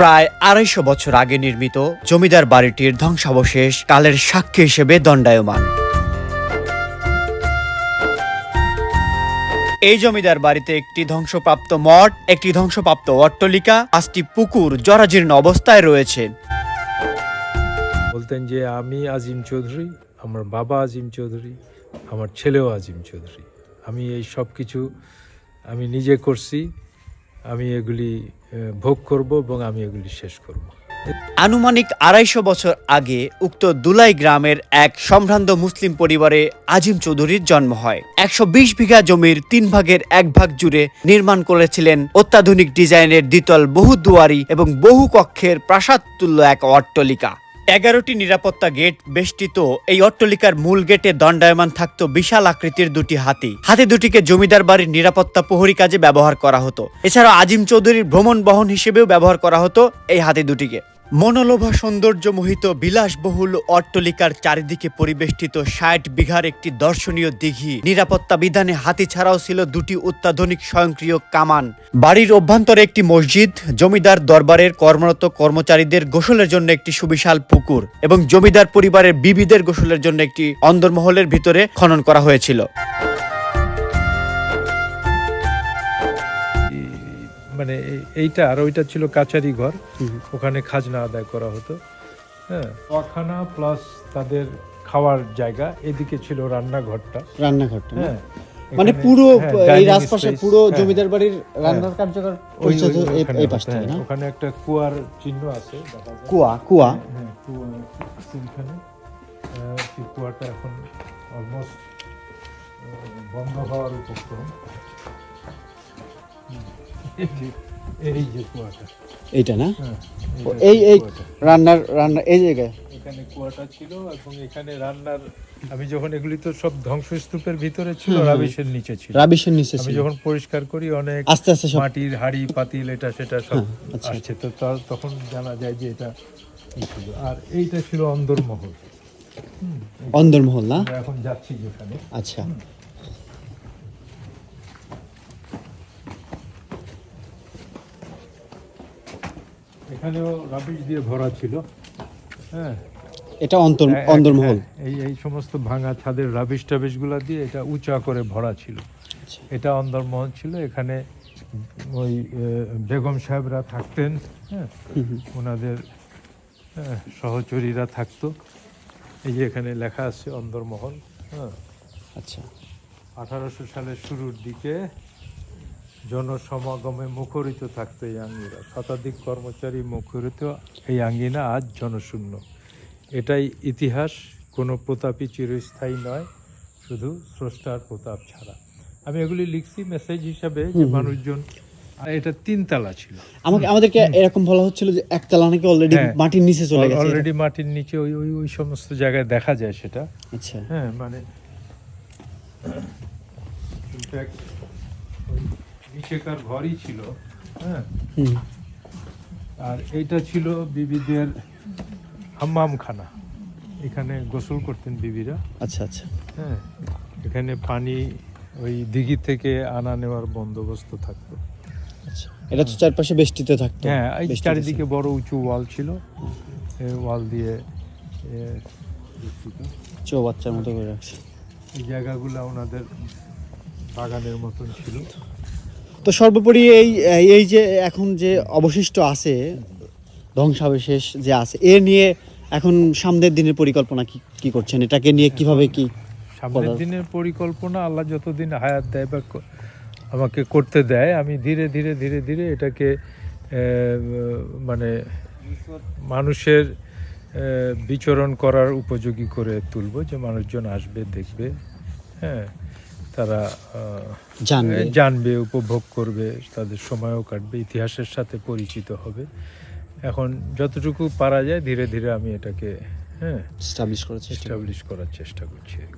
প্রায় আড়াইশো বছর আগে নির্মিত জমিদার বাড়িটির ধ্বংসাবশেষ কালের সাক্ষী হিসেবে দণ্ডায়মান। এই জমিদার বাড়িতে একটি ধ্বংসপ্রাপ্ত মঠ, একটি ধ্বংসপ্রাপ্ত অট্টলিকা, পাঁচটি পুকুর জরাজীর্ণ অবস্থায় রয়েছে। বলতেন যে আমি আজিম চৌধুরী, আমার বাবা আজিম চৌধুরী, আমার ছেলেও আজিম চৌধুরী। আমি এই সব কিছু আমি নিজে করছি। আমি এগুলি ভোগ করব এবং আমি এগুলি শেষ করব। আনুমানিক আড়াইশো বছর আগে উক্ত দুলাই গ্রামের এক সম্ভ্রান্ত মুসলিম পরিবারে আজিম চৌধুরীর জন্ম হয়। একশো বিশ বিঘা জমির তিন ভাগের এক ভাগ জুড়ে নির্মাণ করেছিলেন অত্যাধুনিক ডিজাইনের দ্বিতল বহু দুয়ারি এবং বহু কক্ষের প্রাসাদ তুল্য এক অট্টলিকা। এগারোটি নিরাপত্তা গেট বেষ্টিত। এই অট্টলিকার মূল গেটে দণ্ডায়মান থাকত বিশাল আকৃতির দুটি হাতি। হাতি দুটিকে জমিদার বাড়ির নিরাপত্তা প্রহরী কাজে ব্যবহার করা হতো। এছাড়া আজিম চৌধুরীর ভ্রমণ বহন হিসেবেও ব্যবহার করা হতো এই হাতি দুটিকে। মনোলোভা সৌন্দর্য মোহিত বিলাসবহুল অট্টলিকার চারিদিকে পরিবেষ্টিত ষাট বিঘার একটি দর্শনীয় দিঘি। নিরাপত্তা বিধানে হাতি ছাড়াও ছিল দুটি অত্যাধুনিক স্বয়ংক্রিয় কামান। বাড়ির অভ্যন্তরে একটি মসজিদ, জমিদার দরবারের কর্মরত কর্মচারীদের গোসলের জন্য একটি সুবিশাল পুকুর এবং জমিদার পরিবারের বিবিদের গোসলের জন্য একটি অন্দরমহলের ভিতরে খনন করা হয়েছিল। মানে এই- এইটা আর ওইটা ছিল কাচারি ঘর। ওখানে খাজনা আদায় করা হতো। হ্যাঁ ওয়াখানা প্লাস তাদের খাওয়ার জায়গা এদিকে ছিল রান্নাঘরটা। রান্নাঘরটা হ্যাঁ মানে পুরো হ্যাঁ, এই রাজপাশে পুরো হ্যাঁ। জমিদার বাড়ির রান্নার কার্যকর পরিচয় এই- হ্যাঁ, না? ওখানে একটা কুয়ার চিহ্ন আছে কুয়া কুয়া? হ্যাঁ কুয়া কুয়াটা এখন অলমোস্ট বন্ধ হওয়ার উপক্রম। এই যে- কুয়াটা। এইটা না? হ্যাঁ এই এই রান্নার রান্না এই জায়গায়? এখানে কুয়াটা ছিল এবং এখানে রান্নার আমি যখন এগুলি তো সব ধ্বংসস্তূপের ভিতরে ছিল। রাবিশের নিচে ছিল। রাবিশের নিচে আমি যখন পরিষ্কার করি অনেক আস্তে আস্তে সব মাটির হাড়ি পাতিল এটা সেটা সব হ্যাঁ, আচ্ছা। আসছে। তো তখন জানা যায় যে এটা ছিল। আর এইটা ছিল অন্দরমহল। অন্দরমহল না? এখন যাচ্ছি যেখানে। আচ্ছা। এখানেও রাবিশ দিয়ে ভরা ছিল। হ্যাঁ। এটা অন্তর এক- অন্দরমহল হ্যাঁ, এই এই সমস্ত ভাঙা ছাদের রাবিশ টাবিশগুলা দিয়ে এটা উঁচা করে ভরা ছিল। আচ্ছা। এটা অন্দরমহল ছিল। এখানে ওই বেগম সাহেবরা থাকতেন হ্যাঁ। ওনাদের হ্যাঁ, সহচরীরা থাকতো। এই যে এখানে লেখা আছে অন্দরমহল হ্যাঁ। আচ্ছা। আঠারোশো সালের শুরুর দিকে জনসমাগমে মুখরিত থাকতো এই আঙ্গিনা। শতাধিক কর্মচারী মুখরিত এই আঙ্গিনা আজ জনশূন্য। এটাই ইতিহাস কোনো প্রতাপই চিরস্থায়ী নয় শুধু স্রষ্টার প্রতাপ ছাড়া। আমি এগুলি লিখছি মেসেজ হিসাবে যে মানুষজন এটা তিনতলা ছিল। আমাকে আমাদেরকে এরকম বলা হচ্ছিল যে একতলা নাকি অলরেডি হ্যাঁ। মাটির নিচে চলে গেছে। অলরেডি মাটির নিচে ওই ওই ওই সমস্ত জায়গায় দেখা যায় সেটা। আচ্ছা। হ্যাঁ মানে নিচেকার ঘরই ছিল হ্যাঁ? আর এইটা ছিল বিবিদের হাম্মামখানা। এখানে গোসল করতেন বিবিরা। আচ্ছা আচ্ছা। হ্যাঁ এখানে পানি ওই দিঘি থেকে আনা নেওয়ার বন্দোবস্ত থাকতো। আচ্ছা এটা তো চারপাশে বেষ্টিত থাকতো। হ্যাঁ এই চারিদিকে বড় উঁচু ওয়াল ছিল। এই ওয়াল দিয়ে। ছিল। চৌবাচ্চার মতো করে রাখছে। এই জায়গাগুলো ওনাদের বাগানের মতন ছিল। তো সর্বোপরি এই এই যে এখন যে অবশিষ্ট আছে ধ্বংসাবশেষ যে আছে এ নিয়ে এখন সামনের দিনের পরিকল্পনা কি কি করছেন? এটাকে নিয়ে কীভাবে কি সামনের দিনের পরিকল্পনা আল্লাহ যতদিন হায়াত দেয় বা আমাকে করতে দেয় আমি ধীরে ধীরে ধীরে ধীরে এটাকে মানে মানুষের বিচরণ করার উপযোগী করে তুলব যে মানুষজন আসবে দেখবে হ্যাঁ। তারা জানবে। জানবে উপভোগ করবে তাদের সময়ও কাটবে ইতিহাসের সাথে পরিচিত হবে। এখন যতটুকু পারা যায় ধীরে ধীরে আমি এটাকে হ্যাঁ স্টাবলিশ করার চেষ্টা করার চেষ্টা করছি।